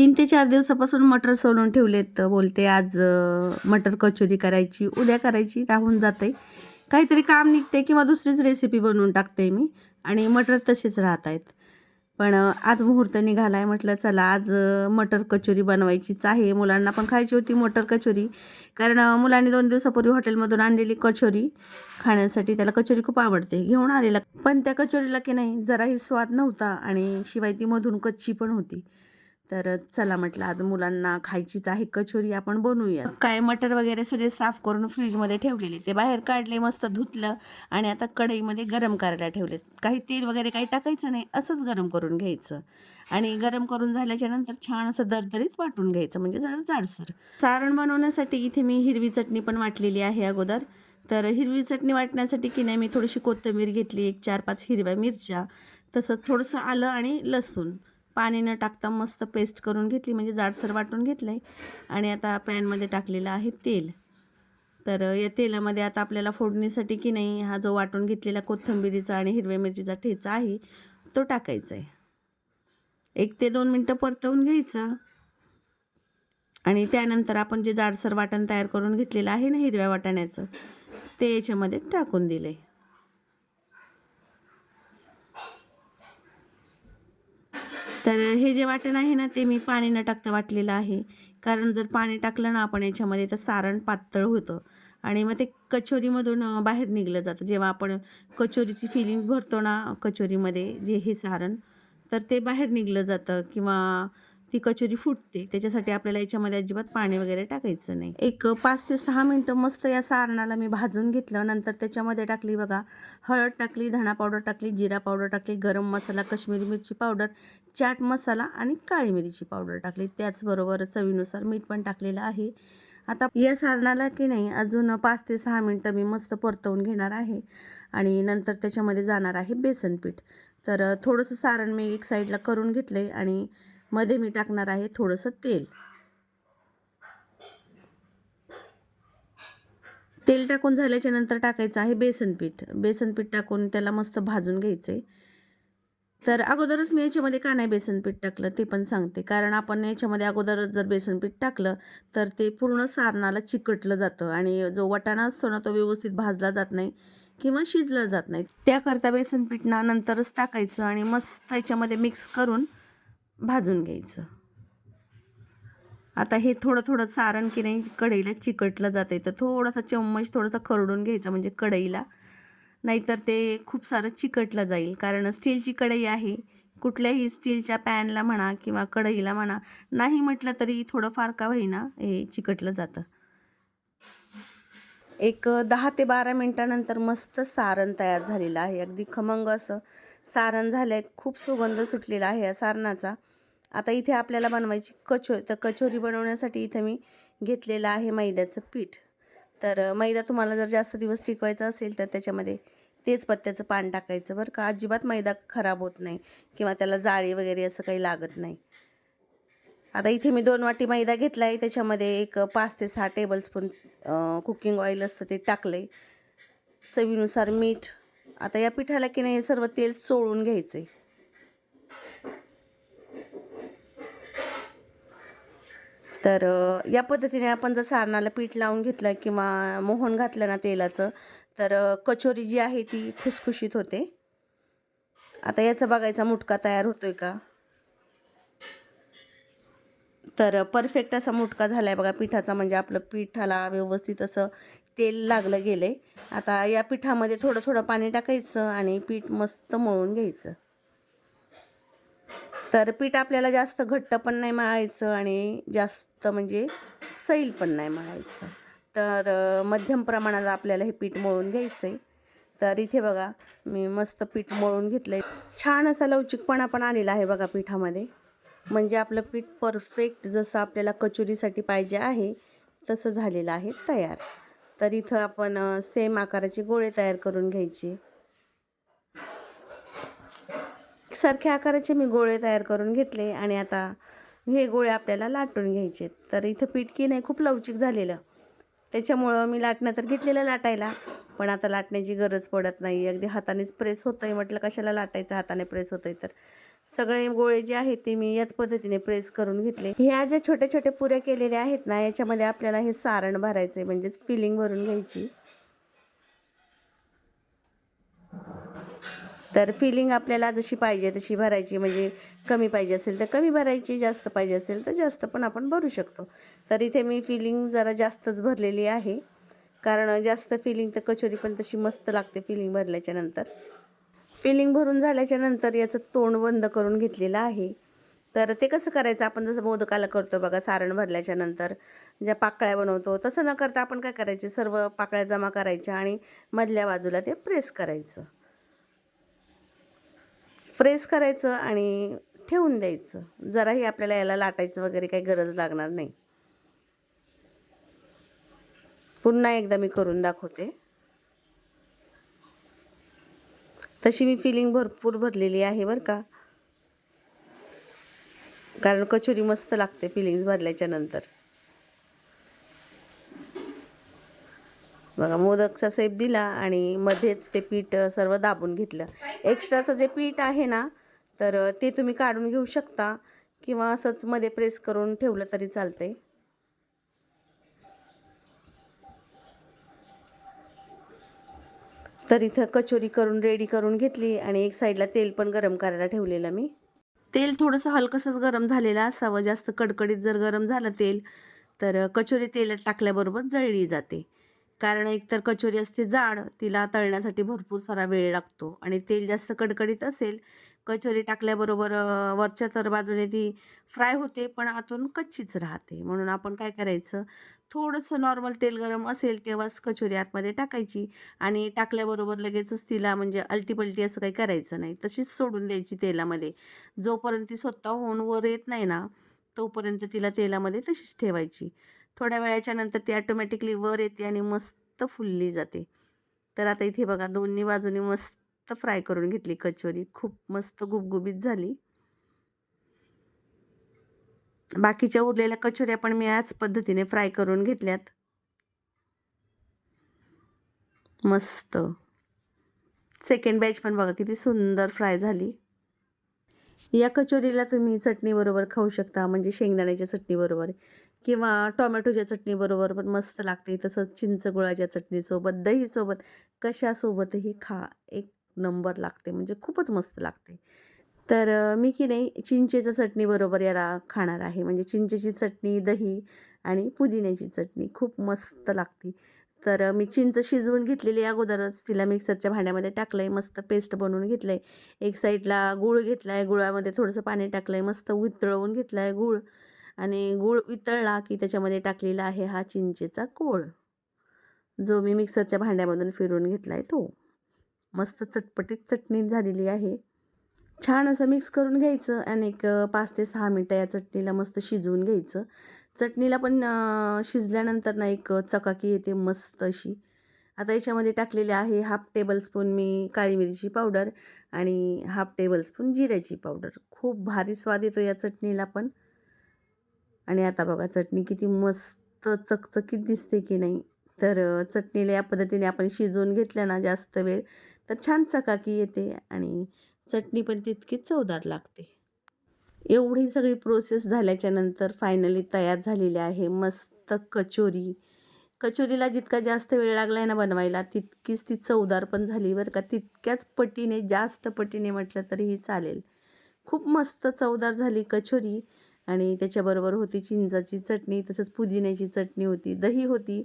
तीन ते चार दिवसापासून मटर सोलून ठेवलेत बोलते आज मटर कचोरी करायची उद्या करायची राहून जाते काहीतरी काम निघते किंवा दुसरीच रेसिपी बनवून टाकते मी आणि मटर तसेच राहत आहेत. पण आज मुहूर्त निघाला आहे म्हटलं चला आज मटर कचोरी बनवायचीच आहे. मुलांना पण खायची होती मटर कचोरी कारण मुलांनी दोन दिवसापूर्वी हॉटेलमधून आणलेली कचोरी खाण्यासाठी त्याला कचोरी खूप आवडते घेऊन आलेला. पण त्या कचोरीला की नाही जराही स्वाद नव्हता आणि शिवाय ती मधून कच्ची पण होती. तर चला म्हटलं आज मुलांना खायचीच आहे कचोरी आपण बनवूया काय मटर वगैरे सगळे साफ करून फ्रीजमध्ये ठेवलेले. ते बाहेर काढले मस्त धुतलं आणि आता कढईमध्ये गरम करायला ठेवले काही तेल वगैरे काही टाकायचं नाही असंच गरम करून घ्यायचं. आणि गरम करून झाल्याच्यानंतर छान असं दरदरीत वाटून घ्यायचं म्हणजे जरा जाडसर. सारण बनवण्यासाठी इथे मी हिरवी चटणी पण वाटलेली आहे अगोदर. तर हिरवी चटणी वाटण्यासाठी की नाही मी थोडीशी कोथिंबीर घेतली एक चार पाच हिरव्या मिरच्या तसंच थोडंसं आलं आणि लसूण. पाणी न टाकता मस्त पेस्ट करून घेतली म्हणजे जाडसर वाटून घेतलं आहे आणि आता पॅनमध्ये टाकलेलं आहे तेल. तर या तेलामध्ये आता आपल्याला फोडणीसाठी की नाही हा जो वाटून घेतलेला कोथिंबिरीचा आणि हिरव्या मिरचीचा ठेचा आहे तो टाकायचा आहे एक ते दोन मिनटं परतवून घ्यायचा. आणि त्यानंतर आपण जे जाडसर वाटण तयार करून घेतलेलं आहे ना हिरव्या वाटाण्याचं ते याच्यामध्ये टाकून दिलं आहे तर हे जे वाटण आहे ना ते मी पाणी न टाकता वाटलेलं आहे. कारण जर पाणी टाकलं ना आपण याच्यामध्ये तर सारण पातळ होतं. आणि मग ते कचोरीमधून बाहेर निघलं जातं. जेव्हा आपण कचोरीची फिलिंग्स भरतो ना कचोरीमध्ये जे हे सारण तर ते बाहेर निघलं जातं. किंवा ती कचोरी फुटते. त्याच्यासाठी आपल्याला याच्यामध्ये अजिबात पाणी वगैरे टाकायचं नाही. एक पाच ते सहा मिनटं मस्त या सारणाला मी भाजून घेतलं. नंतर त्याच्यामध्ये टाकली बघा हळद टाकली धणा पावडर टाकली जिरा पावडर टाकली गरम मसाला कश्मीरी मिरची पावडर चाट मसाला आणि काळी मिरीची पावडर टाकली. त्याचबरोबर चवीनुसार मीठ पण टाकलेलं आहे. आता या सारणाला की नाही अजून पाच ते सहा मिनटं मी मस्त परतवून घेणार आहे. आणि नंतर त्याच्यामध्ये जाणार आहे बेसन पीठ तर थोडंसं सारण मी एक साईडला करून घेतलं आहे आणि मध्ये मी टाकणार आहे थोडंसं तेल. तेल टाकून झाल्याच्यानंतर टाकायचं आहे बेसन पीठ. बेसन पीठ टाकून त्याला मस्त भाजून घ्यायचं आहे तर अगोदरच मी याच्यामध्ये का नाही बेसन पीठ टाकलं ते पण सांगते. कारण आपण याच्यामध्ये अगोदरच जर बेसन पीठ टाकलं तर ते पूर्ण सारणाला चिकटलं जातं आणि जो वटाणा असतो ना तो व्यवस्थित भाजला जात नाही किंवा शिजलं जात नाही. त्याकरता बेसन पीठ ना नंतरच टाकायचं आणि मस्त याच्यामध्ये मिक्स करून भाजून घ्यायचं. आता हे थोडं थोडं सारण की नाही कढईला चिकटलं जाते तर थोडासा चम्मच थोडासा खरडून घ्यायचा म्हणजे कढईला. नाहीतर ते खूप सारं चिकटलं जाईल. कारण स्टीलची कढई आहे. कुठल्याही स्टीलच्या पॅनला म्हणा किंवा कढईला म्हणा नाही म्हटलं तरी थोडंफार का होईना हे चिकटलं जातं. एक दहा ते बारा मिनटानंतर मस्त सारण तयार झालेलं आहे. अगदी खमंग असं सारण झालं आहे खूप सुगंध सुटलेला आहे या सारणाचा. आता इथे आपल्याला बनवायची कचोरी तर कचोरी बनवण्यासाठी इथे मी घेतलेलं आहे मैद्याचं पीठ. तर मैदा तुम्हाला जर जास्त दिवस टिकवायचा असेल तर त्याच्यामध्ये तेच पत्त्याचं पान टाकायचं बरं का. अजिबात मैदा खराब होत नाही किंवा त्याला जाळी वगैरे असं काही लागत नाही. आता इथे मी दोन वाटी मैदा घेतला आहे त्याच्यामध्ये एक पाच ते सहा टेबलस्पून कुकिंग ऑइल असतं ते टाकलं आहे चवीनुसार मीठ. आता या पिठाला की नाही हे सर्व तेल चोळून घ्यायचं आहे तर या पद्धतीने आपण जर सारणाला पीठ लावून घेतलं किंवा मोहन घातलं ना तेलाचं तर कचोरी जी आहे ती खुसखुशीत होते. आता याचा बघायचा मुटका तयार होतोय का? तर परफेक्ट असा मुटका झाला आहे बघा पिठाचा म्हणजे आपलं पिठाला व्यवस्थित असं तेल लागलं गेलं आहे आता या पिठामध्ये थोडं थोडं पाणी टाकायचं आणि पीठ मस्त मळून घ्यायचं. तर पीठ आपल्याला जास्त घट्ट पण नाही मळायचं आणि जास्त म्हणजे सैल पण नाही मळायचं. तर मध्यम प्रमाणात आपल्याला हे पीठ मळून घ्यायचं आहे तर इथे बघा मी मस्त पीठ मळून घेतलं आहे छान असा लवचिकपणा पण आलेला आहे बघा पिठामध्ये. म्हणजे आपलं पीठ परफेक्ट जसं आपल्याला कचोरीसाठी पाहिजे आहे तसं झालेलं आहे तयार. तर इथं आपण सेम आकाराचे गोळे तयार करून घ्यायचे. सारख्या आकाराचे मी गोळे तयार करून घेतले आणि आता हे गोळे आपल्याला लाटून घ्यायचे तर इथं पीठ की नाही खूप लवचिक झालेलं. त्याच्यामुळं मी लाटणं तर घेतलेलं लाटायला पण आता लाटण्याची गरज पडत नाही अगदी हातानेच प्रेस होतं आहे म्हटलं कशाला लाटायचं? हाताने प्रेस होतं आहे तर. सगळे गोळे जे आहेत ते मी याच पद्धतीने प्रेस करून घेतले. ह्या ज्या छोट्या छोट्या पुऱ्या केलेल्या आहेत ना याच्यामध्ये आपल्याला हे सारण भरायचं आहे म्हणजेच फिलिंग भरून घ्यायची. तर फिलिंग आपल्याला जशी पाहिजे तशी भरायची. म्हणजे कमी पाहिजे असेल तर कमी भरायची जास्त पाहिजे असेल तर जास्त पण आपण भरू शकतो. तर इथे मी फिलिंग जरा जास्तच भरलेली आहे. कारण जास्त फिलिंग तर कचोरी पण तशी मस्त लागते फिलिंग भरल्याच्या नंतर. फिलिंग भरून झाल्याच्यानंतर याचं तोंड बंद करून घेतलेलं आहे. तर ते कसं करायचं? आपण जसं मोदकाला करतो बघा सारण भरल्याच्या नंतर. ज्या पाकळ्या बनवतो तसं न करता आपण काय करायचे? सर्व पाकळ्या जमा करायच्या आणि मधल्या बाजूला ते प्रेस करायचं. प्रेस करायचं आणि ठेवून द्यायचं. जराही आपल्याला याला लाटायचं वगैरे काही गरज लागणार नाही. पुन्हा एकदा मी करून दाखवते. तशी मी फिलिंग भरपूर भरलेली आहे बरं का. कारण कचोरी मस्त लागते फिलिंग्स भरल्याच्या नंतर. बघा मोदकचा सेप दिला आणि मध्येच ते पीठ सर्व दाबून घेतलं. एक्स्ट्राचं जे पीठ आहे ना तर ते तुम्ही काढून घेऊ शकता किंवा असंच मध्ये प्रेस करून ठेवलं तरी चालतंय. तर इथं कचोरी करून रेडी करून घेतली आणि एक साईडला तेल पण गरम करायला ठेवलेलं मी. तेल थोडंसं हलकंसंच गरम झालेलं असावं जास्त कडकडीत जर गरम झालं तेल तर कचोरी तेलात टाकल्याबरोबर जळली जाते. कारण एकतर कचोरी असते जाड तिला तळण्यासाठी भरपूर सारा वेळ लागतो. आणि तेल जास्त कडकडीत असेल कचोरी टाकल्याबरोबर वरच्या तर बाजूने ती फ्राय होते पण आतून कच्चीच राहते. म्हणून आपण काय करायचं? थोडंसं नॉर्मल तेल गरम असेल तेव्हाच कचोरी आतमध्ये टाकायची. आणि टाकल्याबरोबर लगेचच तिला म्हणजे अलटीपलटी असं काही करायचं नाही. तशीच सोडून द्यायची तेलामध्ये. जोपर्यंत ती स्वतः होऊन वर येत नाही ना तोपर्यंत तिला तेलामध्ये तशीच ठेवायची. थोड्या वेळाच्या नंतर ती ॲटोमॅटिकली वर येते आणि मस्त फुलली जाते. तर आता इथे बघा दोन्ही बाजूनी मस्त फ्राय करून घेतली कचोरी. खूप मस्त गुबगुबीत झाली. बाकीच्या उरलेल्या कचोऱ्या पण मी याच पद्धतीने फ्राय करून घेतल्यात. मस्त. सेकंड बॅच पण बघा किती सुंदर फ्राय झाली. या कचोरीला तुम्ही चटणीबरोबर खाऊ शकता म्हणजे शेंगदाण्याच्या चटणीबरोबर किंवा टोमॅटोच्या चटणीबरोबर पण मस्त लागते. तसंच चिंच गुळाच्या चटणीसोबत दहीसोबत कशासोबतही खा. एक नंबर लागते. म्हणजे खूपच मस्त लागते. तर मी की नाही चिंचेच्या चटणीबरोबर याला खाणार आहे. म्हणजे चिंचेची चटणी दही आणि पुदिन्याची चटणी खूप मस्त लागते. तर मी चिंच शिजवून घेतलेली अगोदरच. तिला मिक्सरच्या भांड्यामध्ये टाकलं आहे मस्त पेस्ट बनवून घेतलं आहे एक साईडला गूळ घेतला आहे गुळामध्ये थोडंसं पाणी टाकलं आहे मस्त वितळवून घेतलं आहे गूळ. आणि गूळ वितळला की त्याच्यामध्ये टाकलेला आहे हा चिंचेचा कोळ. जो मी मिक्सरच्या भांड्यामधून फिरून घेतला आहे तो. मस्त चटपटीत चटणी झालेली आहे. छान असं मिक्स करून घ्यायचं आणि एक पाच ते सहा मिनटं या चटणीला मस्त शिजवून घ्यायचं. चटणीला पण शिजल्यानंतर ना एक चकाकी येते मस्त अशी. आता याच्यामध्ये टाकलेले आहे हाफ टेबलस्पून मी काळी मिरची पावडर आणि हाफ टेबलस्पून जिऱ्याची पावडर. खूप भारी स्वाद येतो या चटणीला पण. आणि आता बघा चटणी किती मस्त चकचकीत दिसते की नाही? तर चटणीला या पद्धतीने आपण शिजवून घेतलं ना जास्त वेळ तर छान चकाकी येते आणि चटणी पण तितकीच चवदार लागते. एवढी सगळी प्रोसेस झाल्याच्यानंतर फायनली तयार झालेली आहे मस्त कचोरी. कचोरीला जितका जास्त वेळ लागला आहे ना बनवायला तितकीच ती चवदार पण झाली बरं का. तितक्याच पटीने जास्त पटीने म्हटलं तरीही चालेल. खूप मस्त चवदार झाली कचोरी. आणि त्याच्याबरोबर होती चिंचाची चटणी तसंच पुदिन्याची चटणी होती दही होती.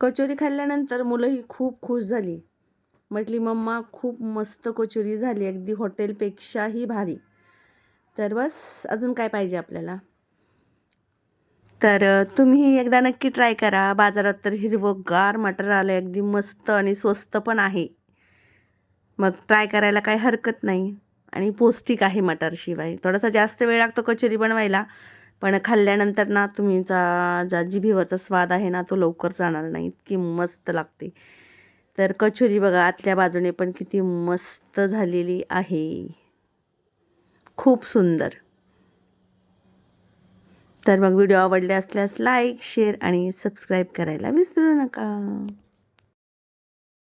कचोरी खाल्ल्यानंतर मुलंही खूप खुश झाली. म्हटली मम्मा खूप मस्त कचोरी झाली. अगदी हॉटेलपेक्षाही भारी. तर बस अजून काय पाहिजे आपल्याला? तर तुम्ही एकदा नक्की ट्राय करा. बाजारात तर हिरवंगार मटर आलं अगदी मस्त आणि स्वस्त पण आहे. मग ट्राय करायला काही हरकत नाही. आणि पौष्टिक आहे मटारशिवाय थोडासा जास्त वेळ लागतो कचोरी बनवायला पण खाल्ल्यानंतर ना तुम्हीचा जा जिभेवरचा स्वाद आहे ना तो लवकर जाणार नाही इतकी मस्त लागते. तर कचोरी बघा आतल्या बाजूने पण किती मस्त झालेली आहे. खूप सुंदर. तर मग व्हिडिओ आवडले असल्यास लाईक शेअर आणि सबस्क्राईब करायला विसरू नका.